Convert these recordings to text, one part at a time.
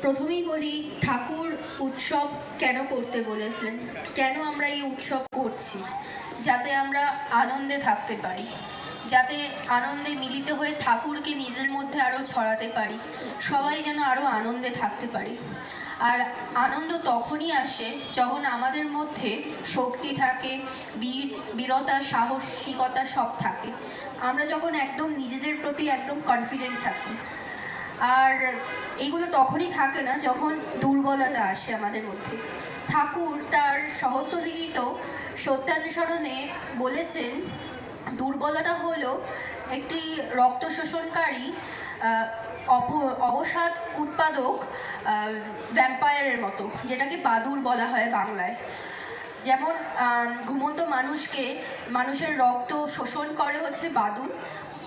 প্রথমেই বলি, ঠাকুর উৎসব কেন করতে বলেছেন? কেন আমরা এই উৎসব করছি? যাতে আমরা আনন্দে থাকতে পারি। যাতে আনন্দে মিলিত হয়ে ঠাকুরকে নিজের মধ্যে আরও ছড়াতে পারি। সবাই যেন আরও আনন্দে থাকতে পারি। আর আনন্দ তখনই আসে যখন আমাদের মধ্যে শক্তি থাকে, বীর, বীরতা, সাহসিকতা সব থাকে। আমরা যখন একদম নিজেদের প্রতি একদম কনফিডেন্ট থাকি আর এইগুলো তখনই থাকে না যখন দুর্বলতা আসে আমাদের মধ্যে। ঠাকুর তার সহস্রলিখিত সত্যানুসরণে বলেছেন, দুর্বলতা হলো একটি রক্ত শোষণকারী অবসাদ উৎপাদক ভ্যাম্পায়ারের মতো, যেটাকে বাদুর বলা হয় বাংলায়। যেমন ঘুমন্ত মানুষকে, মানুষের রক্ত শোষণ করে হচ্ছে বাদুর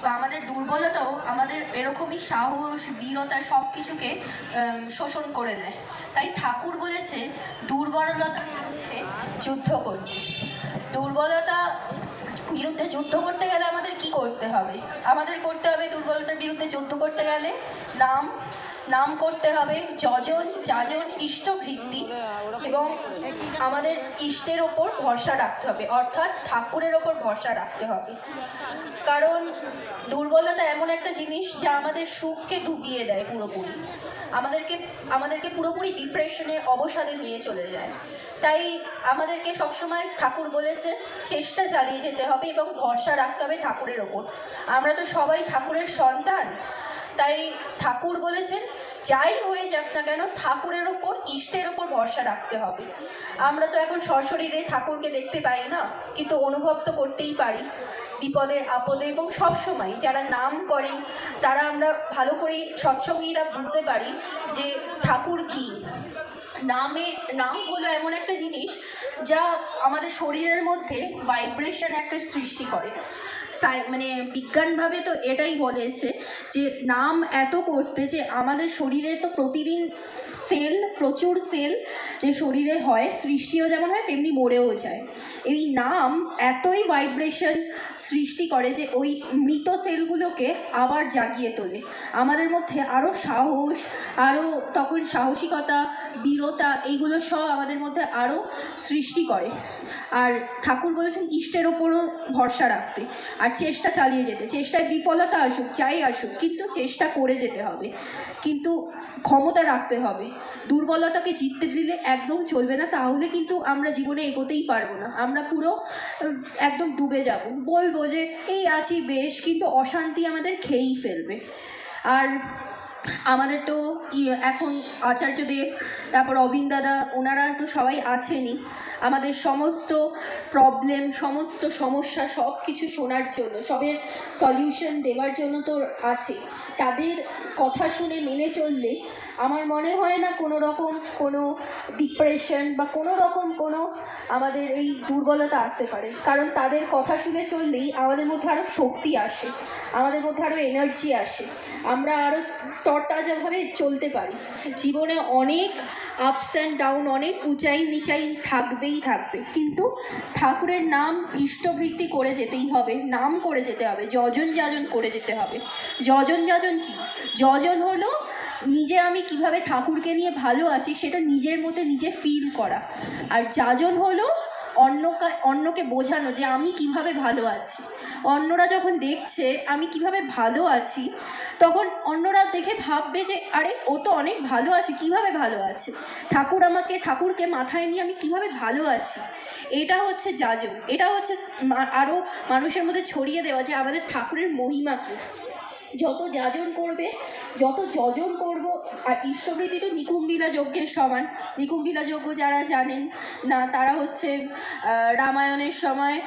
আমাদের দুর্বলতাও আমাদের এরকমই সাহস, বীরতা সব কিছুকে শোষণ করে নেয়। তাই ঠাকুর বলেছে, দুর্বলতার বিরুদ্ধে যুদ্ধ করতে দুর্বলতা বিরুদ্ধে যুদ্ধ করতে গেলে আমাদের কি করতে হবে? আমাদের করতে হবে দুর্বলতার বিরুদ্ধে যুদ্ধ করতে গেলে নাম নাম করতে হবে যজন যাজন ইষ্টভিত্তি এবং আমাদের ইষ্টের ওপর ভরসা রাখতে হবে, অর্থাৎ ঠাকুরের ওপর ভরসা রাখতে হবে। কারণ দুর্বলতা এমন একটা জিনিস যা আমাদের সুখকে ডুবিয়ে দেয় পুরোপুরি। আমাদেরকে আমাদেরকে পুরোপুরি ডিপ্রেশনে অবসাদে নিয়ে চলে যায়। তাই আমাদেরকে সবসময় ঠাকুর বলেছে, চেষ্টা চালিয়ে যেতে হবে এবং ভরসা রাখতে হবে ঠাকুরের ওপর। আমরা তো সবাই ঠাকুরের সন্তান, তাই ঠাকুর বলেছেন যাই হয়ে যাক না কেন, ঠাকুরের ওপর, ইষ্টের ওপর ভরসা রাখতে হবে। আমরা তো এখন সশরীরে ঠাকুরকে দেখতে পাই না, কিন্তু অনুভব তো করতেই পারি, বিপদে, আপদে এবং সব সময়। যারা নাম করে, তারা আমরা ভালো করেই সৎসঙ্গীরা বুঝতে পারি যে ঠাকুর কী। নামে, নাম হলো এমন একটা জিনিস যা আমাদের শরীরের মধ্যে ভাইব্রেশন একটা সৃষ্টি করে। মানে বিজ্ঞানভাবে তো এটাই বলেছে যে নাম এত করতে যে আমাদের শরীরে তো প্রতিদিন সেল প্রচুর সেল যে শরীরে হয়, সৃষ্টিও যেমন হয়, তেমনি মরেও যায়। এই নাম এতই ভাইব্রেশন সৃষ্টি করে যে ওই মৃত সেলগুলোকে আবার জাগিয়ে তোলে। আমাদের মধ্যে আরও সাহস আরও তখন সাহসিকতা বীরতা, এইগুলো সব আমাদের মধ্যে আরও সৃষ্টি করে। আর ঠাকুর বলেছেন, ইষ্টের ওপরও ভরসা রাখতে। আর চেষ্টা চালিয়ে যেতে। চেষ্টায় বিফলতা আসুক যাই আসুক, কিন্তু চেষ্টা করে যেতে হবে। কিন্তু ক্ষমতা রাখতে হবে। দুর্বলতাকে জিততে দিলে একদম চলবে না, তাহলে কিন্তু আমরা জীবনে এগোতেই পারব না। আমরা পুরো একদম ডুবে যাব। বলব যে, এই আছি বেশ, কিন্তু অশান্তি আমাদের খেয়েই ফেলবে। আর আমাদের তো এখন আচার্যদেব, তারপর অবিন দাদা, ওনারা তো সবাই আছেনই। আমাদের সমস্ত প্রবলেম সমস্ত সমস্যা সব কিছু শোনার জন্য, সবের সলিউশন দেওয়ার জন্য তো আছে। তাদের কথা শুনে মেনে চললে আমার মনে হয় না কোনো রকম কোনো ডিপ্রেশন বা কোনো রকম কোনো আমাদের এই দুর্বলতা আসতে পারে। কারণ তাদের কথা শুনে চললেই আমাদের মধ্যে আরও শক্তি আসে, আমাদের মধ্যে আরও এনার্জি আসে। আমরা আরও তরতাজাভাবে চলতে পারি। জীবনে অনেক আপস অ্যান্ড ডাউন অনেক উঁচাই নিচাই থাকবেই থাকবে। কিন্তু ঠাকুরের নাম ইষ্টবৃত্তি করে যেতেই হবে, নাম করে যেতে হবে, যজন যাজন করে যেতে হবে। যজন যাজন কি? যজন হলো নিজে আমি কীভাবে ঠাকুরকে নিয়ে ভালো আছি সেটা নিজের মধ্যে নিজে ফিল করা। আর যাজন হলো অন্যকে অন্যকে বোঝানো যে আমি কীভাবে ভালো আছি। অন্যরা যখন দেখছে আমি কীভাবে ভালো আছি তখন অন্যরা দেখে ভাববে যে, আরে, ও তো অনেক ভালো আছে, কীভাবে ভালো আছে? ঠাকুর আমাকে, ঠাকুরকে মাথায় নিয়ে আমি কীভাবে ভালো আছি? এটা হচ্ছে যাজন এটা হচ্ছে আরও মানুষের মধ্যে ছড়িয়ে দেওয়া যে, আমাদের ঠাকুরের মহিমাকে যত যাজন করবে যত যজন করব, আর ইষ্টবৃত্তি তো নিকুম্বিলা যজ্ঞের সমান। নিকুম্বিলা যজ্ঞ যারা জানেন না, তারা হচ্ছে রামায়ণের সময়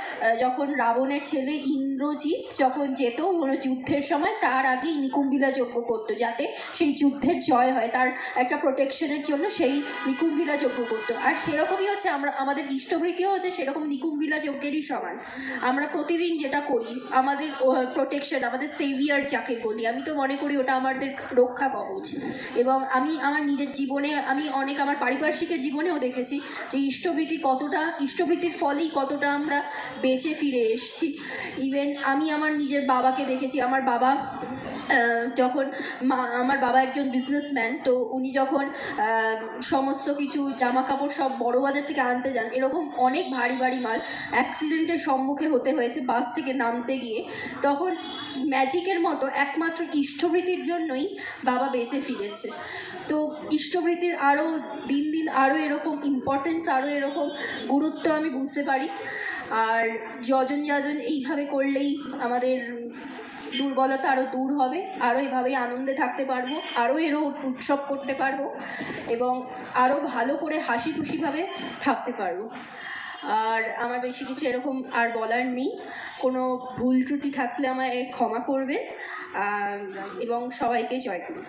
যখন রাবণের ছেলে ইন্দ্রজিৎ যখন যেত, কোনো যুদ্ধের সময় তার আগেই নিকুম্বিলা যজ্ঞ করতো, যাতে সেই যুদ্ধের জয় হয়, তার একটা প্রোটেকশনের জন্য সেই নিকুম্বিলা যজ্ঞ করতো। আর সেরকমই হচ্ছে আমরা, আমাদের ইষ্টবৃত্তিও হচ্ছে সেরকম নিকুম্বিলা যজ্ঞেরই সমান। আমরা প্রতিদিন যেটা করি, আমাদের প্রোটেকশন আমাদের সেভিয়ার যাকে বলি, আমি তো মনে করি ওটা আমাদের রক্ষা কবচ এবং আমি আমার নিজের জীবনে, আমি অনেক আমার পারিপার্শ্বিকের জীবনেও দেখেছি যে ইষ্টবৃত্তি কতটা ইষ্টবৃত্তির ফলেই কতটা আমরা বেঁচে ফিরে এসেছি। ইভেন আমি আমার নিজের বাবাকে দেখেছি, আমার বাবা যখন মা, আমার বাবা একজন বিজনেসম্যান তো উনি যখন সমস্ত কিছু জামা কাপড় সব বড় বাজার থেকে আনতে যান, এরকম অনেক ভারী ভারী মাল অ্যাক্সিডেন্টের সম্মুখে হতে হয়েছে বাস থেকে নামতে গিয়ে। তখন ম্যাজিকের মতো একমাত্র ইষ্টভৃতির জন্যই বাবা বেঁচে ফিরেছে। তো ইষ্টভৃতির আরও দিন দিন আরও এরকম ইম্পর্টেন্স আরও এরকম গুরুত্ব আমি বুঝতে পারি। আর যজন যজন এইভাবে করলেই আমাদের দুর্বলতা আরও দূর হবে, আরও এভাবেই আনন্দে থাকতে পারব, আরও এরও উৎসব করতে পারব এবং আরও ভালো করে হাসি খুশিভাবে থাকতে পারব। আর আমার বেশি কিছু এরকম আর বলার নেই। কোনো ভুল ত্রুটি থাকলে আমায় ক্ষমা করবে এবং সবাইকে জয় করুন।